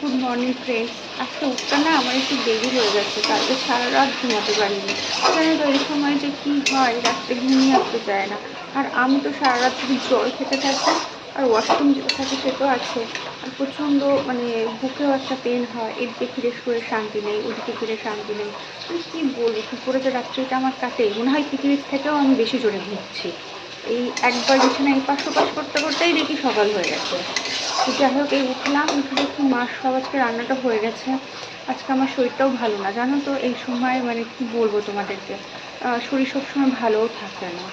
Good morning friends আজকে উঠতে না আমার একটু দেরি হয়ে যাচ্ছে কালকে সারা রাত ঘুমাতে পারিনি। জানো তো এই সময় যে কী হয়, রাত্রে ঘুমিয়ে আসতে চায় না। আর আমি তো সারা রাত শুধু জল খেতে থাকি, আর ওয়াশরুম যেতে থাকি সে তো আছে। আর প্রচণ্ড মানে বুকেও একটা পেন হয়। এদিকে ফিরে শুয়ে শান্তি নেই, ওদিকে ফিরে শান্তি নেই। আমি কী বলব, কী করে যে রাত্রিটা আমার কাটে? মনে হয় পৃথিবীর থেকেও আমি বেশি জোরে ঘুরছি এই একবার বিছানা এই পাশ ওপাশ করতে করতেই দেখি সকাল হয়ে গেছে। তো যাই হোক এই উঠলাম উঠে দেখি মার সব আজকে রান্নাটা হয়ে গেছে। আজকে আমার শরীরটাও ভালো না জানো তো এই সময় মানে কি বলব তোমাদেরকে? শরীর সবসময় ভালোও থাকে না।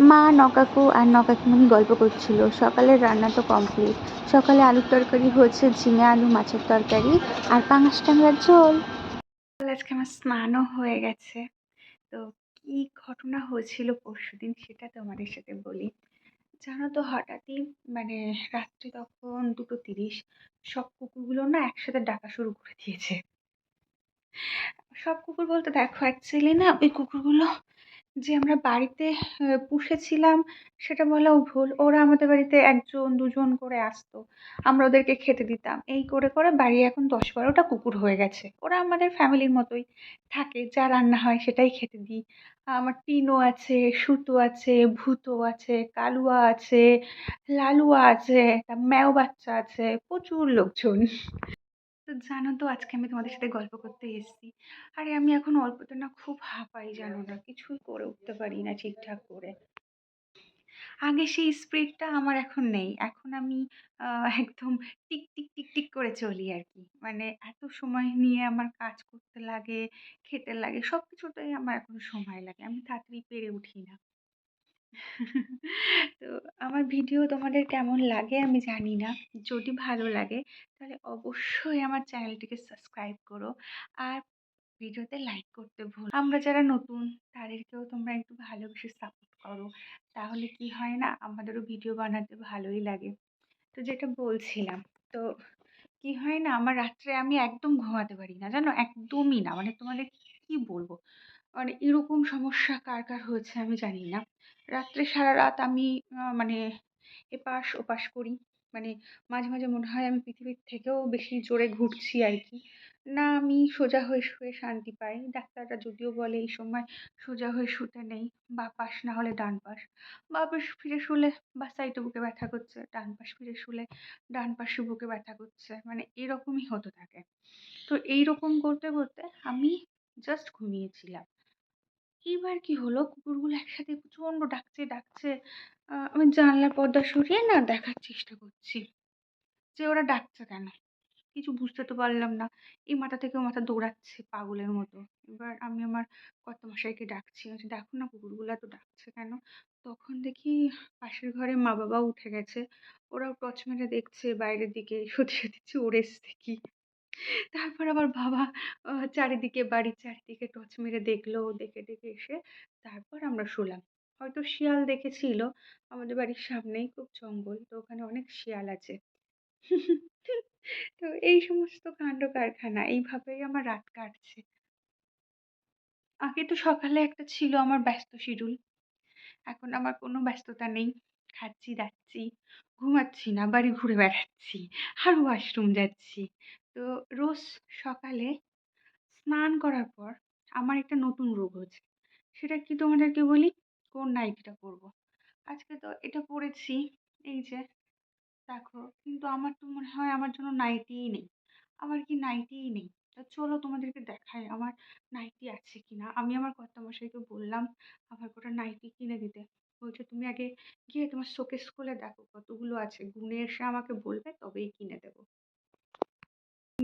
মা নকাকু আর নকাকিমণি গল্প করছিল। সকালের রান্না তো কমপ্লিট সকালে আলুর তরকারি হয়েছে ঝিঙে আলু মাছের তরকারি আর পাঙাশ টাংরার ঝোল। আজকে আমার স্নানও হয়ে গেছে। তো কি ঘটনা হয়েছিল পরশুদিন, সেটা তোমাদের সাথে বলি। জানো তো, হঠাৎই মানে রাত্রি তখন দুটো তিরিশ, সব কুকুরগুলো না একসাথে ডাকা শুরু করে দিয়েছে। সব কুকুর বলতে দেখো অ্যাকচুয়ালি না ওই কুকুরগুলো যে আমরা বাড়িতে পুষেছিলাম, সেটা বলাও ভুল। ওরা আমাদের বাড়িতে একজন, দুজন করে আসতো। আমরা ওদেরকে খেতে দিতাম। এই করে করে বাড়ি এখন দশ বারোটা কুকুর হয়ে গেছে। ওরা আমাদের ফ্যামিলির মতোই থাকে। যা রান্না হয় সেটাই খেতে দিই। আমার টিনো আছে, সুতো আছে, ভূতো আছে, কালুয়া আছে, লালুয়া আছে ম্যাও বাচ্চা আছে, প্রচুর লোকজন। তো জানো তো, আজকে আমি তোমাদের সাথে গল্প করতে এসেছি। আরে, আমি এখন অল্পতে না খুব হাঁপাই, জানো না? কিছুই করে উঠতে পারি না ঠিকঠাক করে। আগে সেই স্পিডটা আমার এখন নেই। এখন আমি একদম টিক টিক টিক টিক করে চলি আর কি মানে এত সময় নিয়ে আমার কাজ করতে লাগে, খেতে লাগে সব কিছুতেই আমার এখন সময় লাগে। আমি তাড়াতাড়ি পেরে উঠি না। তো আমার ভিডিও তোমাদের কেমন লাগে আমি জানি না। যদি ভালো লাগে, তাহলে অবশ্যই আমার চ্যানেলটিকে সাবস্ক্রাইব করো আর ভিডিওতে লাইক করতে ভুল আমরা যারা নতুন, তাদেরকেও তোমরা একটু ভালোবেসে সাপোর্ট করো। তাহলে কি হয় না, আমাদেরও ভিডিও বানাতে ভালোই লাগে। তো যেটা বলছিলাম, তো কি হয় না, আমার রাত্রে আমি একদম ঘুমাতে পারি না, জানো? একদমই না। মানে তোমাদের কি বলব? মানে এরকম সমস্যা কার কার হয়েছে আমি জানি না। রাত্রে সারা রাত আমি মানে এপাশ ওপাশ করি। মানে মাঝে মাঝে মনে হয় আমি পৃথিবীর থেকেও বেশি জোরে ঘুরছি আর কি। না, আমি সোজা হয়ে শুয়ে শান্তি পাই। ডাক্তাররা যদিও বলে এই সময় সোজা হয়ে শুতে নেই, বা পাশ না হলে ডান পাশ। বা পাশ ফিরে শুলে বা সাইডে বুকে ব্যথা করছে, ডান পাশ ফিরে শুলে ডান পাশে বুকে ব্যথা করছে। মানে এরকমই হতে থাকে। তো এইরকম করতে করতে আমি জাস্ট ঘুমিয়েছিলাম। এইবার কি হলো? কুকুরগুলো একসাথে প্রচণ্ড ডাকছে ডাকছে। আমি জানলার পর্দা সরিয়ে না দেখার চেষ্টা করছি যে ওরা ডাকছে কেন? কিছু বুঝতে তো পারলাম না। এই মাথা থেকে মাথা দৌড়াচ্ছে পাগলের মতো। এবার আমি আমার কর্তামশাইকে ডাকছি। বলছি, দেখো না কুকুরগুলো তো ডাকছে কেন? তখন দেখি পাশের ঘরে মা বাবা উঠে গেছে। ওরাও টর্চ মেরে দেখছে, বাইরের দিকে সত্যি সত্যি চোর এসছে কি? তারপর আবার বাবা আহ, চারিদিকে বাড়ির চারিদিকে টর্চ মেরে দেখল দেখে দেখে এসে তারপর আমরা শুলাম। হয়তো শিয়াল দেখেছিল আমাদের বাড়ির সামনেই খুব জঙ্গল তো ওখানে অনেক শিয়াল আছে। তো এই সমস্ত কাণ্ড কারখানা এইভাবেই আমার রাত কাটছে। আগে তো সকালে একটা ছিল আমার ব্যস্ত শিডিউল। এখন আমার কোনো ব্যস্ততা নেই। খাচ্ছি দাচ্ছি ঘুমাচ্ছি না বাড়ি ঘুরে বেড়াচ্ছি আর ওয়াশরুম যাচ্ছি। তো রোজ সকালে স্নান করার পর আমার একটা নতুন রোগ হচ্ছে সেটা কি তোমাদেরকে বলি? কোন নাইটিটা পরবো? আজকে তো এটা পরেছি, এই যে দেখো, কিন্তু আমার তো মনে হয় আমার জন্য নাইটিই নেই। আমার কি নাইটিই নেই? তা চলো তোমাদেরকে দেখাই আমার নাইটি আছে কিনা। আমি আমার কর্তামশাইকে বললাম, আমার কটা নাইটি কিনে দিতে। বলছে, তুমি আগে গিয়ে তোমার শোকেস খুলে দেখো কতগুলো আছে। গুনে এসে আমাকে বলবে, তবেই কিনে দেবো।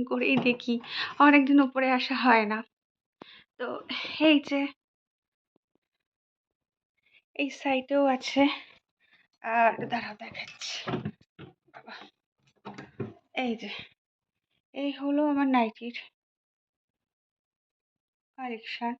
করেই দেখি। অনেকদিন উপরে আসা হয় না। তো এই যে এই সাইটেও আছে। আর দাঁড়াও দেখাচ্ছি। এই যে, এই হলো আমার নাইটির কালেকশন।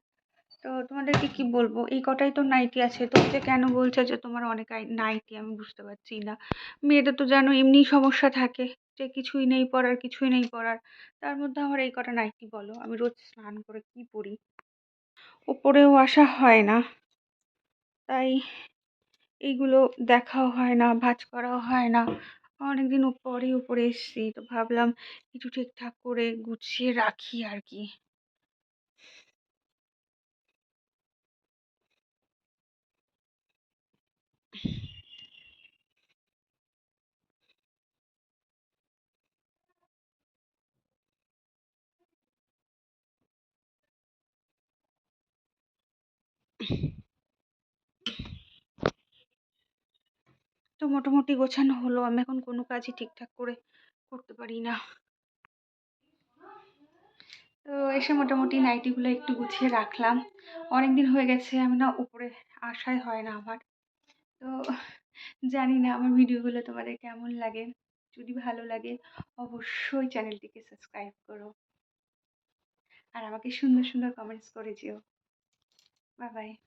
তো তোমাদেরকে কি বলব? এই কটাই তো নাইটি আছে। তো যে কেন বলছে যে তোমার অনেক নাইটি আমি বুঝতে পারছি না। মেয়েদের তো জানো এমনি সমস্যা থাকে যে কিছুই নেই পরার, কিছুই নেই পরার। তার মধ্যে আমার এই কটা নাইটি বলো, আমি রোজ স্নান করে কি পরি? ওপরেও আসা হয় না। তাই এইগুলো দেখাও হয় না, ভাঁজ করাও হয় না। অনেকদিন ও পরেই উপরে এসেছি, তো ভাবলাম কিছু ঠিকঠাক করে গুছিয়ে রাখি আর কি। তো মোটামুটি গোছানো হলো। আমি এখন কোনো কাজই ঠিকঠাক করে করতে পারি না। তো এসে মোটামুটি নাইটিগুলো একটু গুছিয়ে রাখলাম। অনেক দিন হয়ে গেছে, আমি না উপরে আসাই হয় না আমার। তো জানি না আমার ভিডিওগুলো তোমাদের কেমন লাগে। যদি ভালো লাগে, অবশ্যই চ্যানেলটিকে সাবস্ক্রাইব করো। আর আমাকে সুন্দর সুন্দর কমেন্টস করে যেও। Bye bye.